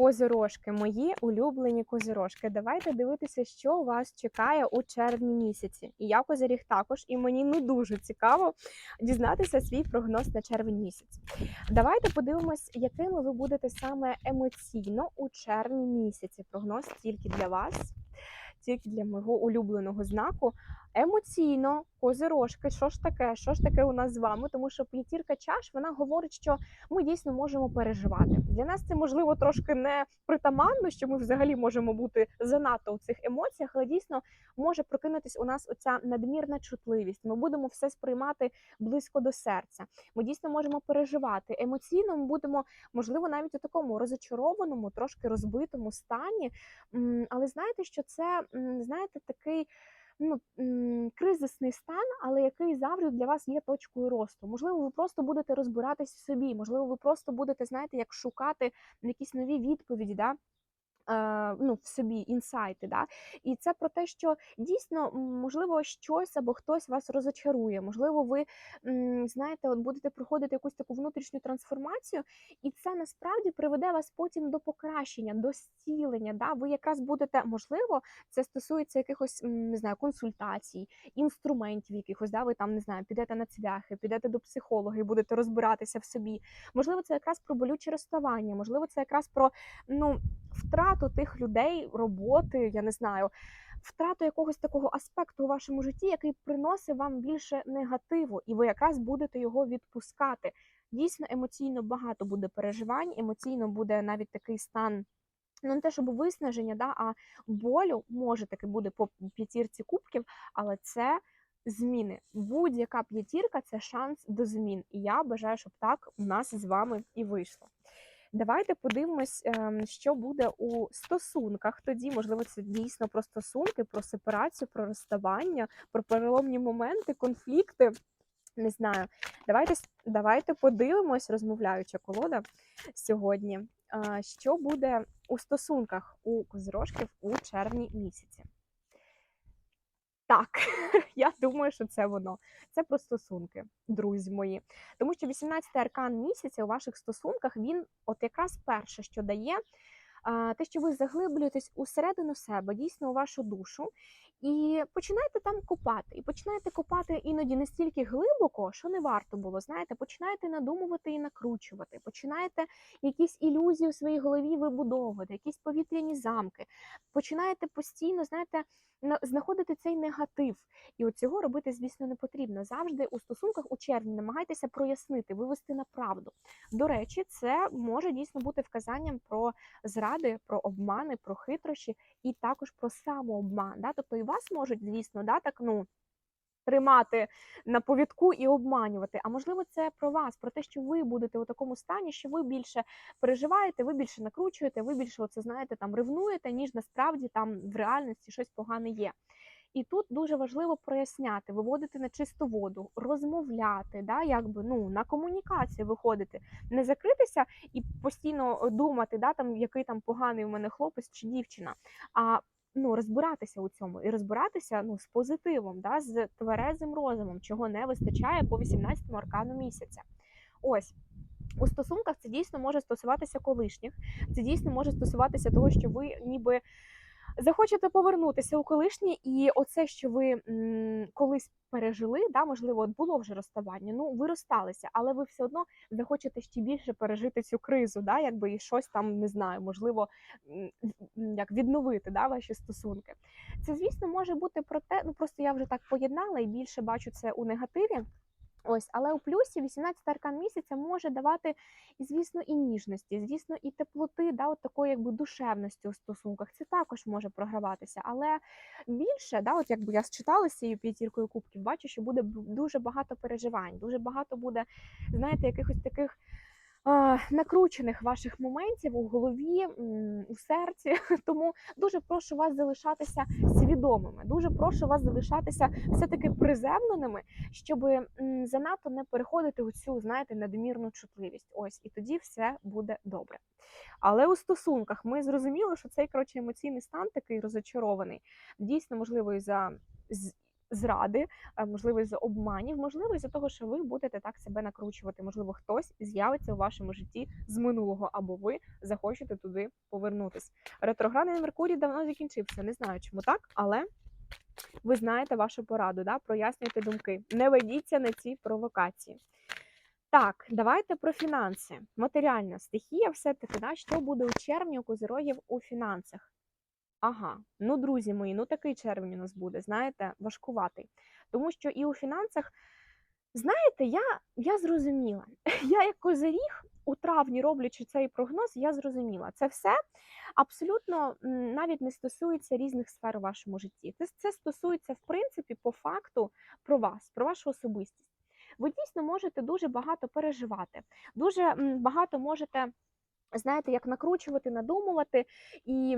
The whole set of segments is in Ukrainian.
Козирожки, мої улюблені козирожки. Давайте дивитися, що вас чекає у червні місяці. І я козиріг також, і мені ну дуже цікаво дізнатися свій прогноз на червень місяць. Давайте подивимось, якими ви будете саме емоційно у червні місяці. Прогноз тільки для вас, тільки для мого улюбленого знаку. Емоційно, козирожки, що ж таке? Що ж таке у нас з вами? Тому що п'ятірка чаш вона говорить, що ми дійсно можемо переживати. Для нас це можливо трошки не притаманно, що ми взагалі можемо бути занадто у цих емоціях, але дійсно може прокинутись у нас оця надмірна чутливість. Ми будемо все сприймати близько до серця. Ми дійсно можемо переживати. Емоційно ми будемо, можливо, навіть у такому розочарованому, трошки розбитому стані. Але знаєте, що це знаєте такий ну, кризисний стан, але який завжди для вас є точкою росту. Можливо, ви просто будете розбиратись в собі, можливо, ви просто будете, знаєте, як шукати якісь нові відповіді. Да? Е, Ну, в собі інсайти, да? і це про те, що дійсно можливо щось або хтось вас розочарує. Можливо, ви знаєте, от будете проходити якусь таку внутрішню трансформацію, і це насправді приведе вас потім до покращення, до зцілення. Да? Ви якраз будете, можливо, це стосується якихось не знаю, консультацій, інструментів якихось. Да? Ви там не знаю, підете на цвяхи, підете до психолога і будете розбиратися в собі. Можливо, це якраз про болюче розставання, можливо, це якраз про ну втрату тих людей, роботи, я не знаю. Втрату якогось такого аспекту у вашому житті, який приносить вам більше негативу, і ви якраз будете його відпускати. Дійсно, емоційно багато буде переживань, емоційно буде навіть такий стан. Ну, не те, щоб виснаження, да, а болю може таки буде по п'ятірці кубків, але це зміни. Будь-яка п'ятірка це шанс до змін. І я бажаю, щоб так у нас з вами і вийшло. Давайте подивимось, ем, що буде у стосунках. Тоді, можливо, це дійсно про стосунки, про сепарацію, про розставання, про переломні моменти, конфлікти. Не знаю. Давайте, давайте подивимось, розмовляюча колода сьогодні, що буде у стосунках у козирожків у червні місяці. Так, я думаю, що це воно. Це про стосунки, друзі мої. Тому що 18-й аркан місяця у ваших стосунках він от якраз перше, що дає, те, що ви заглиблюєтесь усередину себе, дійсно у вашу душу, і починаєте там копати. І починаєте копати іноді настільки глибоко, що не варто було. Знаєте, починаєте надумувати і накручувати, починаєте якісь ілюзії у своїй голові вибудовувати, якісь повітряні замки. Починаєте постійно, знаєте, знаходити цей негатив. І от цього робити, звісно, не потрібно. Завжди у стосунках у червні намагайтеся прояснити, вивести на правду. До речі, це може дійсно бути вказанням про зради, про обмани, про хитрощі і також про самообман. Да? Тобто вас можуть, звісно, да, так, ну, тримати на повідку і обманювати. А можливо, це про вас, про те, що ви будете у такому стані, що ви більше переживаєте, ви більше накручуєте, ви більше оце знаєте, там ревнуєте, ніж насправді там в реальності щось погане є. І тут дуже важливо проясняти, виводити на чисту воду, розмовляти, да, якби ну на комунікацію виходити, не закритися і постійно думати, да, там який там поганий у мене хлопець чи дівчина. а Ну, розбиратися у цьому і розбиратися ну з позитивом, да, з тверезим розумом, чого не вистачає по 18-му аркану місяця. Ось у стосунках це дійсно може стосуватися колишніх, це дійсно може стосуватися того, що ви ніби захочете повернутися у колишнє, і оце, що ви м, колись пережили, да, можливо, от було вже розставання, ну ви розсталися, але ви все одно захочете ще більше пережити цю кризу, да, якби і щось там не знаю, можливо, як відновити да, ваші стосунки. Це, звісно, може бути про те, ну просто я вже так поєднала і більше бачу це у негативі. Ось, але у плюсі 18 аркан місяця може давати, звісно, і ніжності, звісно, і теплоти, да, от такої якби душевності у стосунках. Це також може програватися. Але більше, да, от якби я считала з цією п'ятіркою кубків, бачу, що буде дуже багато переживань, дуже багато буде, знаєте, якихось таких. Накручених ваших моментів у голові, у серці, тому дуже прошу вас залишатися свідомими. Дуже прошу вас залишатися все-таки приземленими, щоб занадто не переходити у цю, знаєте, надмірну чутливість. Ось і тоді все буде добре. Але у стосунках ми зрозуміли, що цей коротше емоційний стан такий розочарований, дійсно можливо і за зради, е, можливо, із обманів, можливо, із-за того, що ви будете так себе накручувати. Можливо, хтось з'явиться у вашому житті з минулого, або ви захочете туди повернутись. Ретроградний Меркурій давно закінчився. Не знаю, чому так, але ви знаєте вашу пораду, да? прояснюйте думки. Не ведіться на ці провокації. Так, давайте про фінанси. Матеріальна стихія, все-таки, да, що буде у червні у козирогів у фінансах? Ага, ну, друзі мої, ну такий червень у нас буде, знаєте, важкуватий. Тому що і у фінансах, знаєте, я, я зрозуміла. Я як козиріг у травні, роблячи цей прогноз, я зрозуміла. Це все абсолютно навіть не стосується різних сфер у вашому житті. Це, це стосується, в принципі, по факту про вас, про вашу особистість. Ви дійсно можете дуже багато переживати, дуже багато можете. Знаєте, як накручувати, надумувати, і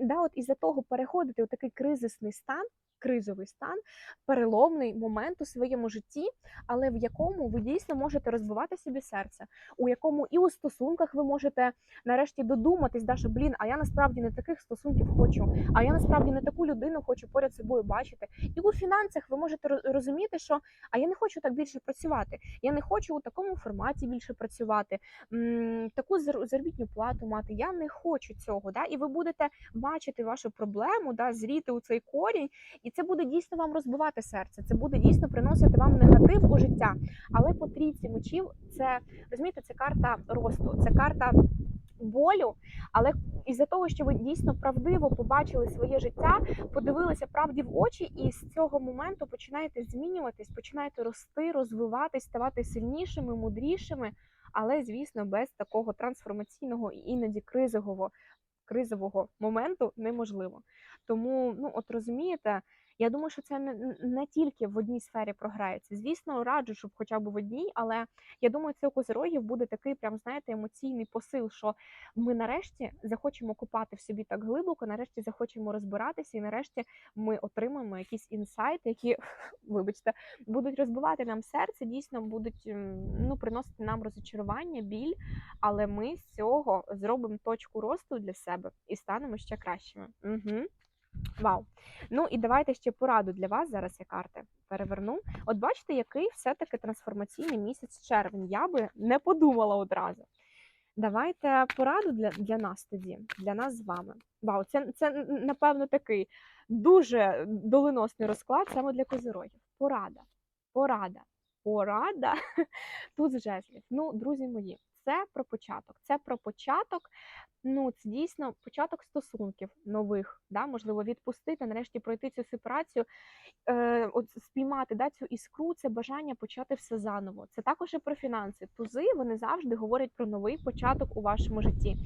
да, от із-за того переходити у такий кризисний стан, кризовий стан, переломний момент у своєму житті, але в якому ви дійсно можете розбивати собі серце, у якому і у стосунках ви можете нарешті додуматись, да, що блін, а я насправді не таких стосунків хочу, а я насправді не таку людину хочу поряд з собою бачити. І у фінансах ви можете розуміти, що а я не хочу так більше працювати. Я не хочу у такому форматі більше працювати, таку заробітну плату мати. Я не хочу цього. Да? І ви будете бачити вашу проблему, да, зріти у цей корінь, і це буде дійсно вам розбивати серце. Це буде дійсно приносити вам негатив у життя. Але по трійці мечів це розумієте, це карта росту, це карта. Болю, але із-за того, що ви дійсно правдиво побачили своє життя, подивилися правді в очі, і з цього моменту починаєте змінюватись, починаєте рости, розвиватись, ставати сильнішими, мудрішими, але звісно, без такого трансформаційного і іноді кризового кризового моменту неможливо. Тому, ну от розумієте, я думаю, що це не, не тільки в одній сфері програється. Звісно, раджу, щоб хоча б в одній, але я думаю, це у козирогів буде такий, прям знаєте, емоційний посил, що ми нарешті захочемо купати в собі так глибоко, нарешті захочемо розбиратися, і нарешті ми отримаємо якісь інсайти, які, вибачте, будуть розбивати нам серце, дійсно будуть ну, приносити нам розочарування, біль, але ми з цього зробимо точку росту для себе і станемо ще кращими. Угу. Вау. Ну і давайте ще пораду для вас. Зараз я карти переверну. От бачите, який все-таки трансформаційний місяць червень. Я би не подумала одразу. Давайте пораду для, для нас тоді, для нас з вами. Вау, це, це напевно такий дуже доленосний розклад саме для козирогів. Порада. Порада. Порада. Тут з жезлів. Ну, друзі мої, це про початок. Це про початок. Ну, це дійсно початок стосунків нових. Да? Можливо, відпустити, нарешті пройти цю сепарацію, е, от спіймати да, цю іскру, це бажання почати все заново. Це також і про фінанси. Тузи вони завжди говорять про новий початок у вашому житті,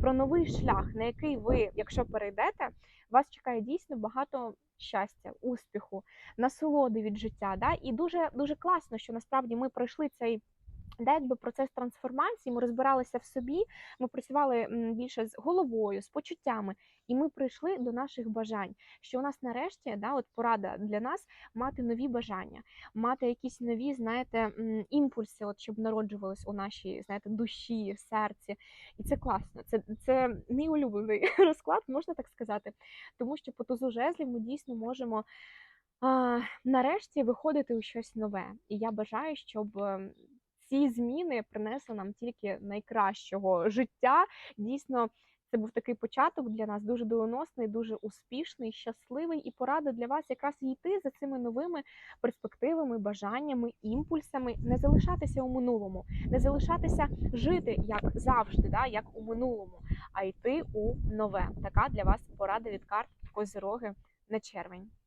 про новий шлях, на який ви, якщо перейдете, вас чекає дійсно багато щастя, успіху, насолоди від життя. Да? І дуже дуже класно, що насправді ми пройшли цей. Де якби процес трансформації, ми розбиралися в собі, ми працювали більше з головою, з почуттями, і ми прийшли до наших бажань. Що у нас нарешті да, от порада для нас мати нові бажання, мати якісь нові, знаєте, імпульси, от щоб народжувались у нашій знаєте, душі, серці. І це класно. Це, це мій улюблений розклад, можна так сказати. Тому що по тузу жезлів ми дійсно можемо. А, нарешті виходити у щось нове, і я бажаю, щоб ем, ці зміни принесли нам тільки найкращого життя. Дійсно, це був такий початок для нас дуже доленосний, дуже успішний, щасливий і порада для вас якраз йти за цими новими перспективами, бажаннями, імпульсами, не залишатися у минулому, не залишатися жити як завжди, да, як у минулому, а йти у нове. Така для вас порада від карт Козироги на червень.